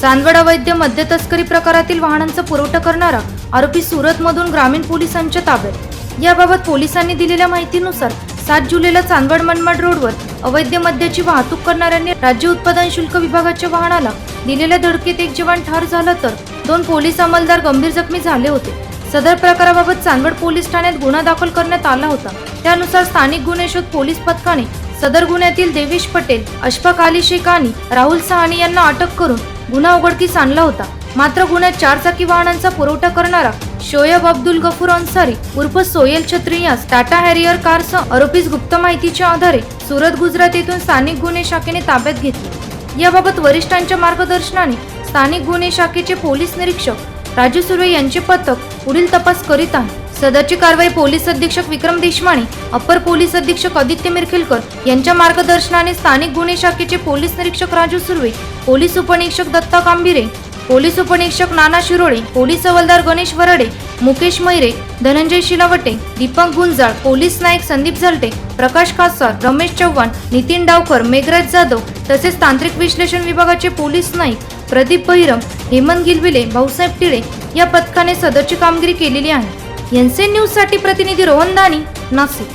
चांदवड अवैध मद्य तस्करी प्रकारातील वाहनांचा पुरवठा करणारा आरोपी सुरतमधून ग्रामीण पोलिसांच्या ताब्यात. याबाबत पोलिसांनी दिलेल्या माहितीनुसार सात जुलैला चांदवड मनमाड रोडवर अवैध मद्याची वाहतूक करणाऱ्यांनी राज्य उत्पादन शुल्क विभागाच्या वाहनाला दिलेल्या धडकेत एक जवान ठार झाला तर दोन पोलीस अंमलदार गंभीर जखमी झाले होते. सदर प्रकाराबाबत चांदवड पोलीस ठाण्यात गुन्हा दाखल करण्यात आला होता. त्यानुसार स्थानिक गुन्हे शोध पोलीस पथकाने सदर गुन्ह्यातील देवेश पटेल अशफाक अली शेख आणि राहुल सहानी यांना अटक करून गुन्हा उघडकीस आणला होता. मात्र गुन्ह्यात चारचाकी वाहनांचा पुरवठा करणारा शोएब अब्दुल गफूर अन्सारी उर्फ सोयल छत्रियास टाटा हॅरियर कारसह आरोपीस गुप्त माहितीच्या आधारे सुरत गुजरात येथून स्थानिक गुन्हे शाखेने ताब्यात घेतले. याबाबत वरिष्ठांच्या मार्गदर्शनाने स्थानिक गुन्हे शाखेचे पोलीस निरीक्षक राजू सुर्वे यांचे पथक पुढील तपास करीत आहे सदरची कारवाई पोलीस अधीक्षक विक्रम देशमाने अप्पर पोलीस अधीक्षक आदित्य मिरखिलकर यांच्या मार्गदर्शनाने स्थानिक गुन्हे शाखेचे पोलीस निरीक्षक राजू सुर्वे पोलीस उपनिरीक्षक दत्ता कांबिरे पोलीस उपनिरीक्षक नाना शिरोळे पोलीस हवालदार गणेश वरडे मुकेश मैरे धनंजय शिलावटे दीपक गुंजाळ पोलीस नाईक संदीप झलटे प्रकाश खासदार रमेश चव्हाण नितीन डावकर मेघराज जाधव तसेच तांत्रिक विश्लेषण विभागाचे पोलीस नाईक प्रदीप बहिरम हेमंत गिलविले भाऊसाहेब टिळे या पथकाने सदरची कामगिरी केलेली आहे. एनसीएन न्यूजसाठी प्रतिनिधी रोहन दानी नाशिक.